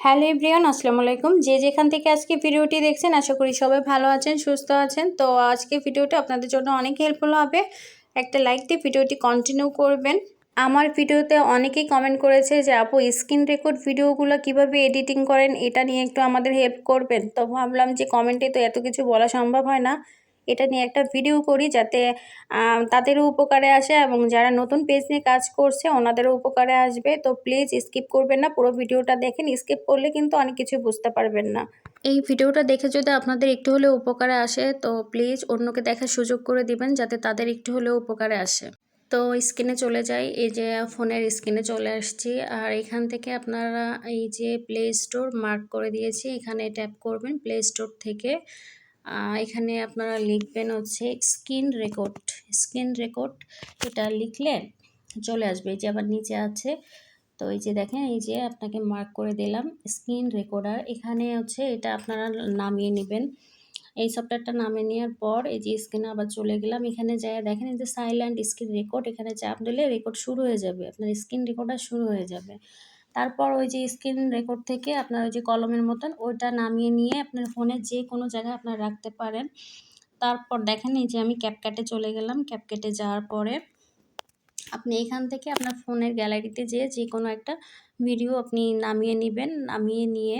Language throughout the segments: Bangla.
হ্যালো এভরিওয়ান, আসসালামু আলাইকুম। যে যেখান থেকে আজকে ভিডিওটি দেখছেন, আশা করি সবাই ভালো আছেন, সুস্থ আছেন। তো আজকে ভিডিওটা আপনাদের জন্য অনেক হেল্পফুল হবে। একটা লাইক দিয়ে ভিডিওটি কন্টিনিউ করবেন। আমার ভিডিওতে অনেকেই কমেন্ট করেছে যে, আপু স্ক্রিন রেকর্ড ভিডিওগুলো কীভাবে এডিটিং করেন? এটা নিয়ে একটু আমাদের হেল্প করবেন। তো ভাবলাম যে কমেন্টে তো এত কিছু বলা সম্ভব হয় না। এটা নিয়ে একটা ভিডিও করি যাতে তাদেরও উপকারে আসে এবং যারা নতুন পেজ নিয়ে কাজ করছে ওনাদেরও উপকারে আসবে। তো প্লিজ স্কিপ করবেন না, পুরো ভিডিওটা দেখেন স্কিপ করলে কিন্তু অনেক কিছু বুঝতে পারবেন না। এই ভিডিওটা দেখে যদি আপনাদের একটু হলেও উপকারে আসে, তো প্লিজ অন্যকে দেখার সুযোগ করে দিবেন যাতে তাদের একটু হলেও উপকারে আসে। তো স্ক্রিনে চলে যাই, এই যে ফোনের স্ক্রিনে চলে আসছি। আর এখান থেকে আপনারা এই যে প্লে স্টোর মার্ক করে দিয়েছি, এখানে ট্যাপ করবেন প্লে স্টোর থেকে। এখানে আপনারা লিখবেন হচ্ছে স্ক্রিন রেকর্ড স্ক্রিন রেকর্ড এটা লিখলে চলে আসবে। এই যে আবার নিচে আছে, তো এই যে দেখেন, এই যে আপনাকে মার্ক করে দিলাম স্ক্রিন রেকর্ডার এখানে হচ্ছে এটা আপনারা নামিয়ে নেবেন। এই সফটওয়্যারটা নামিয়ে নেওয়ার পর এই যে স্ক্রিনে আবার চলে গেলাম। এখানে যাই দেখেন, এই যে সাইলেন্ট স্ক্রিন রেকর্ড এখানে চাপ দিলে রেকর্ড শুরু হয়ে যাবে। আপনার স্ক্রিন রেকর্ডার শুরু হয়ে যাবে। তারপর ওই যে স্ক্রিন রেকর্ড থেকে আপনার ওই যে কলমের মতন, ওইটা নামিয়ে নিয়ে আপনার ফোনে যে কোনো জায়গায় আপনার রাখতে পারেন। তারপর দেখেন এই যে আমি ক্যাপকাটে চলে গেলাম। ক্যাপকাটে যাওয়ার পরে আপনি এখান থেকে আপনার ফোনের গ্যালারিতে যেয়ে যে কোনো একটা ভিডিও আপনি নামিয়ে নেবেন, নামিয়ে নিয়ে।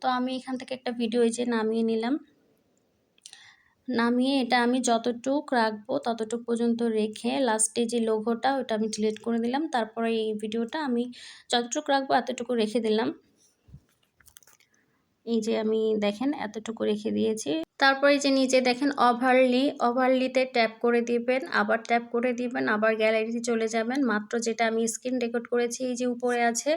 তো আমি এখান থেকে একটা ভিডিও এই যে নামিয়ে নিলাম। নামিয়ে এটা আমি যতটুক রাখব ততটুক পর্যন্ত রেখে লাস্টে যে লোগোটা ওটা আমি ডিলিট করে দিলাম। তারপরে এই ভিডিওটা আমি যতটুকু রাখব এতটুকু রেখে দিলাম। এই যে আমি দেখেন এতটুকু রেখে দিয়েছি। তারপরে যে নিচে দেখেন ওভারলি ওভারলিতে ট্যাপ করে দিবেন, আবার ট্যাপ করে দিবেন, আবার গ্যালারিতে চলে যাবেন। মাত্র যেটা আমি স্ক্রিন রেকর্ড করেছি, এই যে উপরে আছে।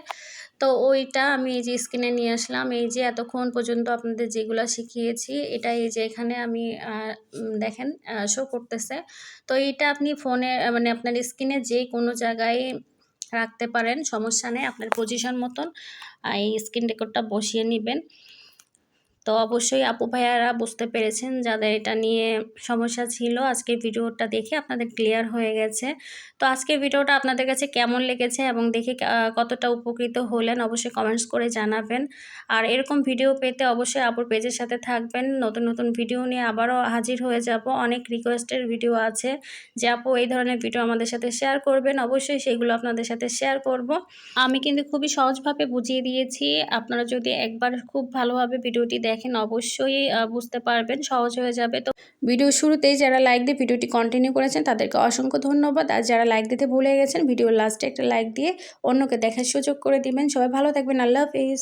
তো ওইটা আমি এই যে স্ক্রিনে নিয়ে আসলাম। এই যে এতক্ষণ পর্যন্ত আপনাদের যেগুলো শিখিয়েছি, এটা এই যে এখানে আমি দেখেন শো করতেছে। তো এইটা আপনি ফোনে মানে আপনার স্ক্রিনে যে কোনো জায়গায় রাখতে পারেন, সমস্যা নেই, আপনার পজিশন মতন এই স্ক্রিন রেকর্ডটা বসিয়ে নেবেন। তো অবশ্যই আপু ভাইয়ারা বুঝতে পেরেছেন যাদের এটা নিয়ে সমস্যা ছিল। আজকের ভিডিওটা দেখে আপনাদের ক্লিয়ার হয়ে গেছে। তো আজকের ভিডিওটা আপনাদের কাছে কেমন লেগেছে এবং দেখে কতটা উপকৃত হলেন অবশ্যই কমেন্টস করে জানাবেন। আর এরকম ভিডিও পেতে অবশ্যই আপুর পেজের সাথে থাকবেন। নতুন নতুন ভিডিও নিয়ে আবারও হাজির হয়ে যাব। অনেক রিকোয়েস্টের ভিডিও আছে। যে আপু এই ধরনের ভিডিও আমাদের সাথে শেয়ার করবেন, অবশ্যই সেগুলো আপনাদের সাথে শেয়ার করব। আমি কিন্তু খুবই সহজভাবে বুঝিয়ে দিয়েছি। আপনারা যদি একবার খুব ভালোভাবে ভিডিওটি দেখেন দেখেন অবশ্যই বুঝতে পারবেন, সহজ হয়ে যাবে। তো ভিডিও শুরুতেই যারা লাইক দিয়ে ভিডিওটি কন্টিনিউ করেছেন, তাদেরকে অসংখ্য ধন্যবাদ। আর যারা লাইক দিতে ভুলে গেছেন ভিডিও লাস্টে একটা লাইক দিয়ে অন্যকে দেখার সুযোগ করে দিবেন। সবাই ভালো থাকবেন। আল্লাহ হাফিজ।